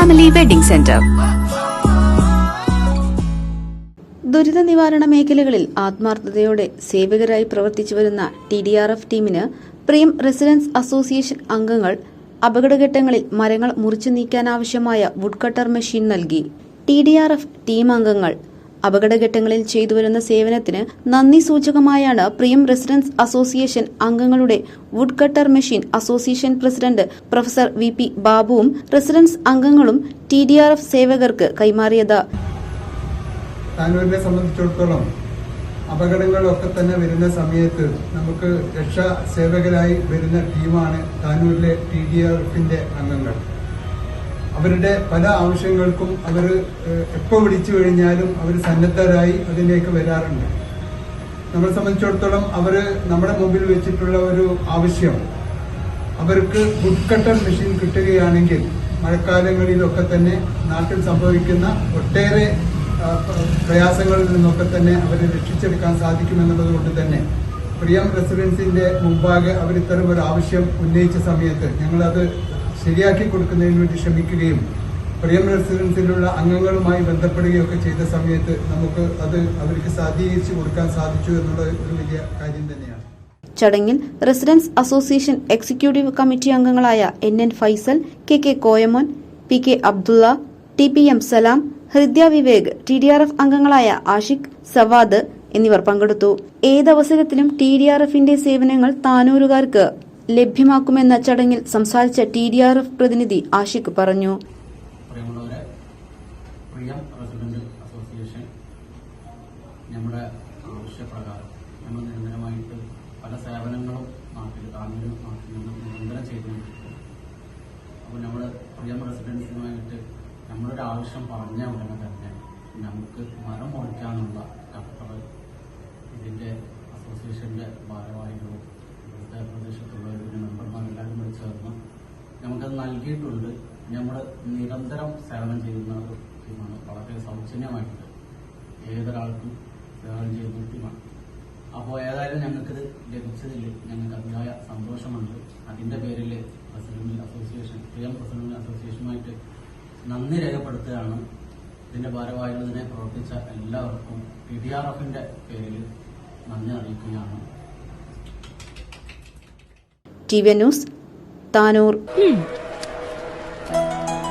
Family wedding centre ദുരിത നിവാരണ മേഖലകളിൽ ആത്മാർത്ഥതയോടെ സേവകരായി പ്രവർത്തിച്ചു വരുന്ന ടി ഡി ആർ എഫ് ടീമിന് പ്രീം റെസിഡൻസ് അസോസിയേഷൻ അംഗങ്ങൾ അപകടഘട്ടങ്ങളിൽ മരങ്ങൾ മുറിച്ചു നീക്കാനാവശ്യമായ വുഡ് കട്ടർ മെഷീൻ നൽകി. T D R F team അംഗങ്ങൾ അപകടഘട്ടങ്ങളിൽ ചെയ്തുവരുന്ന സേവനത്തിന് നന്ദി സൂചകമായാണ് പ്രിയം റെസിഡൻസ് അസോസിയേഷൻ അംഗങ്ങളുടെ wood cutter machine association president professor V P ബാബുവും residence അംഗങ്ങളും ടി ഡി ആർ എഫ് സേവകർക്ക് കൈമാറിയത്. താനൂരിനെ സംബന്ധിച്ചിടത്തോളം അപകടങ്ങളൊക്കെ തന്നെ വരുന്ന സമയത്ത് നമുക്ക് രക്ഷാ സേവകരായി വരുന്ന ടീമാണ് താനൂരിലെ ടി ഡി ആർ എഫിന്റെ അംഗങ്ങൾ. അവരുടെ പല ആവശ്യങ്ങൾക്കും അവർ എപ്പോൾ വിളിച്ചു കഴിഞ്ഞാലും അവർ സന്നദ്ധരായി അതിലേക്ക് വരാറുണ്ട്. നമ്മളെ സംബന്ധിച്ചിടത്തോളം അവർ നമ്മുടെ മുമ്പിൽ വെച്ചിട്ടുള്ള ഒരു ആവശ്യം അവർക്ക് ഫുഡ് കട്ടർ മെഷീൻ കിട്ടുകയാണെങ്കിൽ മഴക്കാലങ്ങളിലൊക്കെ തന്നെ നാട്ടിൽ സംഭവിക്കുന്ന ഒട്ടേറെ പ്രയാസങ്ങളിൽ നിന്നൊക്കെ തന്നെ അവരെ രക്ഷിച്ചെടുക്കാൻ സാധിക്കുമെന്നുള്ളത് കൊണ്ട് തന്നെ പ്രിയം റെസിഡൻസിന്റെ മുമ്പാകെ അവർ ഒരു ആവശ്യം ഉന്നയിച്ച സമയത്ത് ഞങ്ങളത് ശരിയാക്കി കൊടുക്കുന്നതിന് വേണ്ടി ശ്രമിക്കുകയും പ്രിയം റെസിഡൻസിലുള്ള അംഗങ്ങളുമായി ബന്ധപ്പെടുകയൊക്കെ ചെയ്ത സമയത്ത് നമുക്ക് അത് അവർക്ക് സാധീകരിച്ചു കൊടുക്കാൻ സാധിച്ചു എന്നുള്ളത് ഒരു വലിയ കാര്യം തന്നെയാണ്. ചടങ്ങിൽ റെസിഡൻസ് അസോസിയേഷൻ എക്സിക്യൂട്ടീവ് കമ്മിറ്റി അംഗങ്ങളായ N N Faisal K K Koyamon P K Abdullah T P M Salam Hridya Vivek T D R F അംഗങ്ങളായ ആഷിഖ് സവാദ് എന്നിവർ പങ്കെടുത്തു. ഏതവസരത്തിലും ടി ഡി ആർ എഫിന്റെ സേവനങ്ങൾ താനൂരുകാർക്ക് ലഭ്യമാക്കുമെന്ന ചടങ്ങിൽ സംസാരിച്ച ടി ഡി ആർ എഫ് പ്രതിനിധി ആഷിഖ് പറഞ്ഞു. പല സേവനങ്ങളും നാട്ടിൽ അപ്പോൾ നമ്മൾ പ്രിയം ആവശ്യം പറഞ്ഞ ഉടനെ തന്നെ നമുക്ക് മരം മുറിക്കാനുള്ള നൽകിയിട്ടുണ്ട്. നമ്മൾ നിരന്തരം സേവനം ചെയ്യുന്ന ഒരു ടീമാണ്. വളരെ സൗജന്യമായിട്ട് ഏതൊരാൾക്കും സേവനം ചെയ്യുന്ന ഒരു ടീമാണ്. അപ്പോൾ ഏതായാലും ഞങ്ങൾക്കിത് ലഭിച്ചതിൽ ഞങ്ങൾക്ക് അതിയായ സന്തോഷമുണ്ട്. അതിന്റെ പേരിൽ പ്രസിഡന്റ് അസോസിയേഷൻ പ്രിയം പ്രസിഡന്റ് അസോസിയേഷനുമായിട്ട് നന്ദി രേഖപ്പെടുത്തുകയാണ്. ഇതിന്റെ ഭാരവാഹികൾ ഇതിനെ പ്രവർത്തിച്ച എല്ലാവർക്കും പി ഡി ആർ എഫിന്റെ പേരിൽ നന്ദി അറിയിക്കുകയാണ്. T V news Tanur.